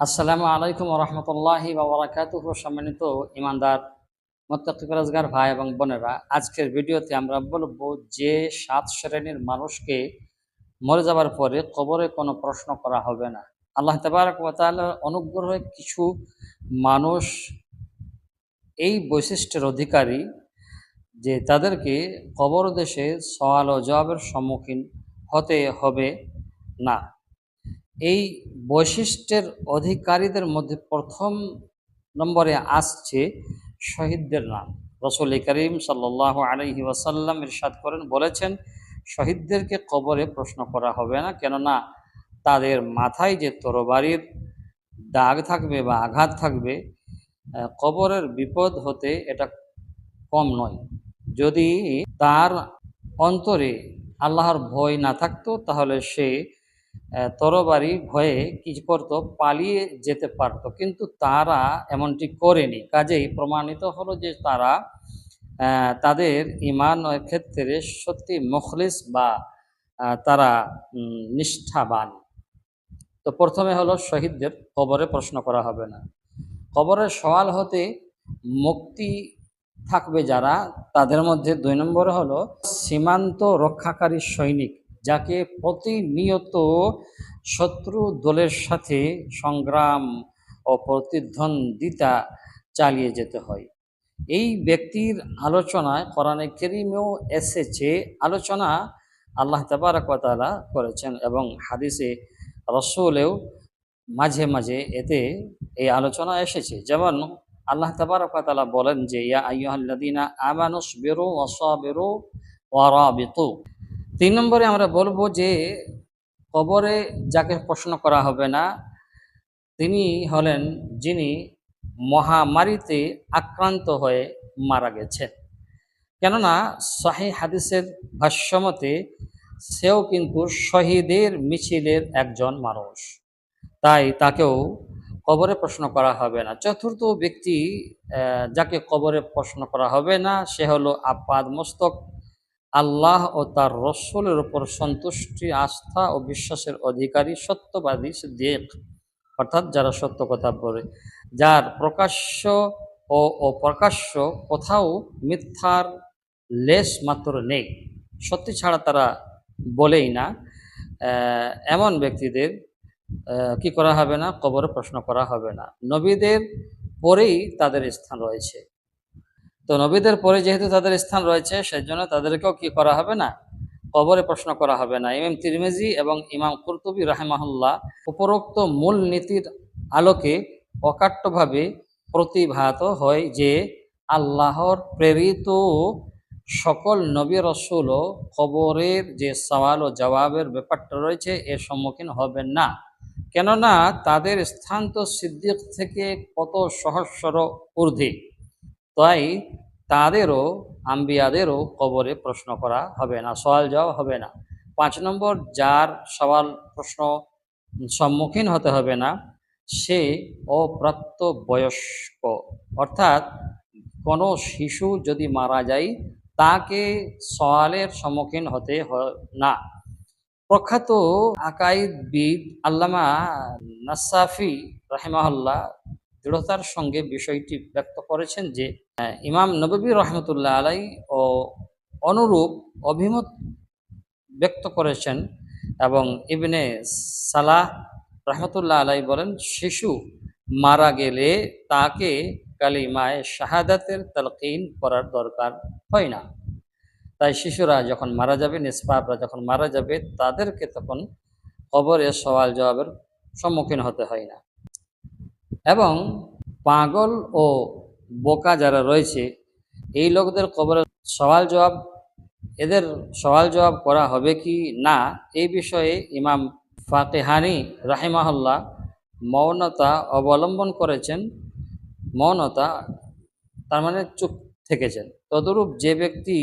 আসসালামু আলাইকুম রহমতুল্লাহি বাবরাকাতুহ সম্মানিত ইমানদার মোত্তাকিক রোজগার ভাই এবং বোনেরা, আজকের ভিডিওতে আমরা বলব যে সাত শ্রেণির মানুষকে মরে যাবার পরে কবরে কোনো প্রশ্ন করা হবে না। আল্লাহ তাআলার অনুগ্রহে কিছু মানুষ এই বৈশিষ্ট্যের অধিকারী যে তাদেরকে কবর দেশে সওয়াল ও জবাবের সম্মুখীন হতে হবে না। এই বৈশিষ্ট্যের অধিকারীদের মধ্যে প্রথম নম্বরে আসছে শহীদদের নাম। রসুল করিম সাল্লাহ আলহি ওয়াসাল্লাম ইরশাদ করেন, বলেছেন, শহীদদেরকে কবরে প্রশ্ন করা হবে না, কেননা তাদের মাথায় যে তরবারির দাগ থাকবে বা আঘাত থাকবে কবরের বিপদ হতে এটা কম নয়। যদি তার অন্তরে আল্লাহর ভয় না থাকতো, তাহলে সে তরবারি ভয়ে কি করতো পালিয়ে যেতে পারতো। কিন্তু তারা এমনটি করেনি। কাজেই প্রমাণিত হলো যে তারা তাদের ইমান ক্ষেত্রে সত্যি মুখলিস বা তারা নিষ্ঠাবান। তো প্রথমে হলো শহীদদের কবরে প্রশ্ন করা হবে না। কবরের সওয়াল হতে মুক্তি থাকবে যারা, তাদের মধ্যে দুই নম্বরে হলো সীমান্ত রক্ষাকারী সৈনিক। যাকে প্রতিনিয়ত শত্রু দলের সাথে সংগ্রাম ও প্রতিদ্বন্দ্বিতা চালিয়ে যেতে হয়। এই ব্যক্তির আলোচনায় কোরআনে কেরিমেও এসেছে, আলোচনা আল্লাহ তাবারকতালা করেছেন এবং হাদিসে রসুলেও মাঝে মাঝে এতে এই আলোচনা এসেছে। যেমন আল্লাহ তাবারকতালা বলেন যে, ইয়া আইয়ুহাল্লাযীনা আমানুস বিরু ওয়াসাবিরু ওয়ারাবিতু তিন নম্বরে আমরা বলব যে, কবরে যাকে প্রশ্ন করা হবে না, তিনি হলেন যিনি মহামারীতে আক্রান্ত হয়ে মারা গেছেন। কেননা শাহি হাদিসের ভাষ্যমতে সেও কিন্তু শহীদের মিছিলের একজন মানুষ। তাই তাকেও কবরে প্রশ্ন করা হবে না। চতুর্থ ব্যক্তি যাকে কবরে প্রশ্ন করা হবে না, সে হলো আপাদ মস্তক আল্লাহ ও তার রসুলের উপর সন্তুষ্টি, আস্থা ও বিশ্বাসের অধিকারী, সত্যবাদী, সিদ্দিক, অর্থাৎ যারা সত্য কথা বলে, যার প্রকাশ্য ও অপ্রকাশ্য কোথাও মিথ্যার লেশ মাত্র নেই। সত্যি ছাড়া তারা বলেই না। এমন ব্যক্তিদের কি করা হবে না? কবরে প্রশ্ন করা হবে না। নবীদের পরেই তাদের স্থান রয়েছে। তো নবীদের পরে যেহেতু তাদের স্থান রয়েছে সেই জন্য তাদেরকেও কি করা হবে না? কবরে প্রশ্ন করা হবে না। ইমাম তিরমেজি এবং ইমাম কুরতুবি রাহেমাহুল্লাহ উপরোক্ত মূল নীতির আলোকে অকাট্যভাবে প্রতিভাত হয় যে আল্লাহর প্রেরিত সকল নবী রসুলও খবরের যে সওয়াল ও জবাবের ব্যাপারটা রয়েছে, এর সম্মুখীন হবেন না। কেননা তাদের স্থান তো সিদ্দিক থেকে কত সহস্র ঊর্ধ্বে। তাই তাদেরও, আম্বিয়াদেরও কবরে প্রশ্ন করা হবে না, সওয়াল জবাব হবে না। পাঁচ নম্বর, যার সওয়াল প্রশ্ন সম্মুখীন হতে হবে না, সে অপ্রাপ্ত বয়স্ক অর্থাৎ কোনো শিশু যদি মারা যায়, তাকে সওয়ালের সম্মুখীন হতে না। প্রখ্যাত আকাইদবিদ আল্লামা নাসাফি রাহেমাহুল্লাহ দৃঢ়তার সঙ্গে বিষয়টি ব্যক্ত করেছেন যে ইমাম নববী রহমতুল্লাহ আলাই ও অনুরূপ অভিমত ব্যক্ত করেছেন এবং ইবনে সালাহ রহমতুল্লাহ আলাই বলেন, শিশু মারা গেলে তাকে কালিমায় শাহাদাতের তালকিন করার দরকার হয় না। তাই শিশুরা যখন মারা যাবে, নিষ্পাপরা যখন মারা যাবে, তাদেরকে তখন কবরে সওয়াল জবাবের সম্মুখীন হতে হয় না। এবং পাগল ও বোকা যারা রয়েছে, এই লোকদের কবরে সওয়াল জবাব, এদের সওয়াল জবাব করা হবে কি না, এই বিষয়ে ইমাম ফাতেহানি রাহিমাহুল্লাহ মৌনতা অবলম্বন করেছেন। মৌনতা তার মানে চুপ থেকেছেন। তদরূপ যে ব্যক্তি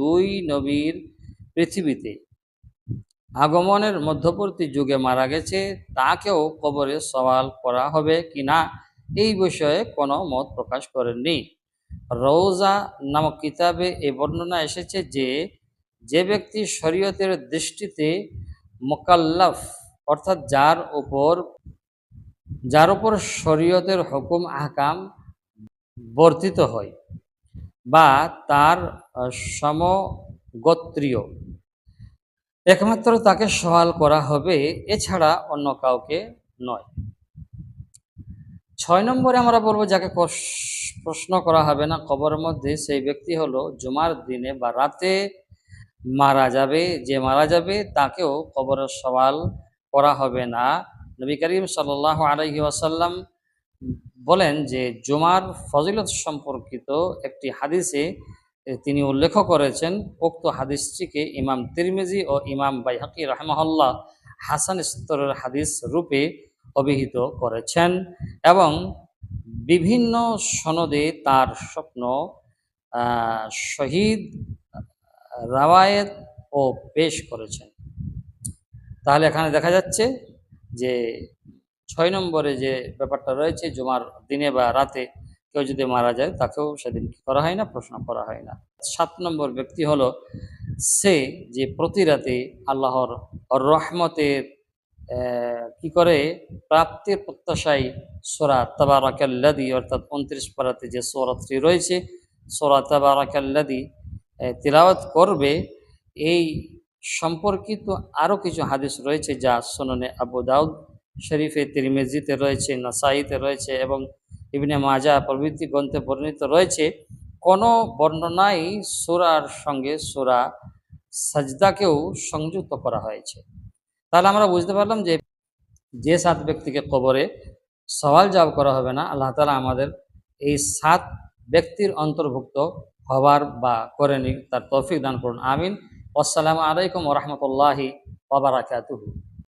দুই নবীর পৃথিবীতে আগমনের মধ্যবর্তী যুগে মারা গেছে, তাকেও কবরে সওয়াল করা হবে কি না এই বিষয়ে কোনো মত প্রকাশ করেননি। রৌজা নামক কিতাবে এ বর্ণনা এসেছে যে যে ব্যক্তি শরীয়তের দৃষ্টিতে মোকাল্লাফ, অর্থাৎ যার উপর যার উপর শরীয়তের হুকুম, আহকাম বর্তিত হয় বা তার সমগোত্রীয় একমাত্র তাকে সওয়াল করা হবে, এছাড়া অন্য কাউকে নয়। ছয় নম্বরে আমরা বলব, যাকে প্রশ্ন করা হবে না, কবরের মধ্যে সেই ব্যক্তি হলো জুমার দিনে বা রাতে মারা যাবে, যে মারা যাবে তাকেও কবরের সওয়াল করা হবে না। নবী করিম সাল্লাহ আলহি ওয়াসাল্লাম বলেন যে, জুমার ফজিলত সম্পর্কিত একটি হাদিসে তিনি উল্লেখ করেছেন, উক্ত হাদিসটিকে ইমাম তিরমিজি ও ইমাম বাইহাকি রহমহল্লা হাসান স্তরের হাদিস রূপে অভিহিত করেছেন এবং বিভিন্ন সনদে তার স্বপ্ন শহীদ, রাওয়ায়েত ও পেশ করেছেন। তাহলে এখানে দেখা যাচ্ছে যে ছয় নম্বরে যে ব্যাপারটা রয়েছে, জুমার দিনে বা রাতে কেউ যদি মারা যায়, তাকেও সেদিন কি করা হয় না, প্রশ্ন করা হয় না। সাত নম্বর ব্যক্তি হলো সে যে প্রতি রাতে আল্লাহর রহমতের কি করে? প্রাপ্তির প্রত্যাশায় সোরা তাবারাকাল্লাদি অর্থাৎ উনত্রিশ পারাতে যে সোরাতটি রয়েছে, সোরা তাবারাকাল্লাদি তিলাওয়াত করবে। এই সম্পর্কিত আরও কিছু হাদিস রয়েছে যা সোননে আবু দাউদ শরীফে, তিরমিজিতে রয়েছে, নাসাইতে রয়েছে এবং ইবনে মাজা প্রভৃতি গ্রন্থে বর্ণিত রয়েছে, কোনো বর্ণনাই সুরার সঙ্গে সুরা সাজদাকেও সংযুক্ত করা হয়েছে। তাহলে আমরা বুঝতে পারলাম যে যে সাত ব্যক্তিকে কবরে সওয়াল জবাব করা হবে না, আল্লাহ তালা আমাদের এই সাত ব্যক্তির অন্তর্ভুক্ত হবার বা করেনি, তার তৌফিক দান করুন, আমিন। আসসালামু আলাইকুম রহমতুল্লাহি ওবরাকাতুহু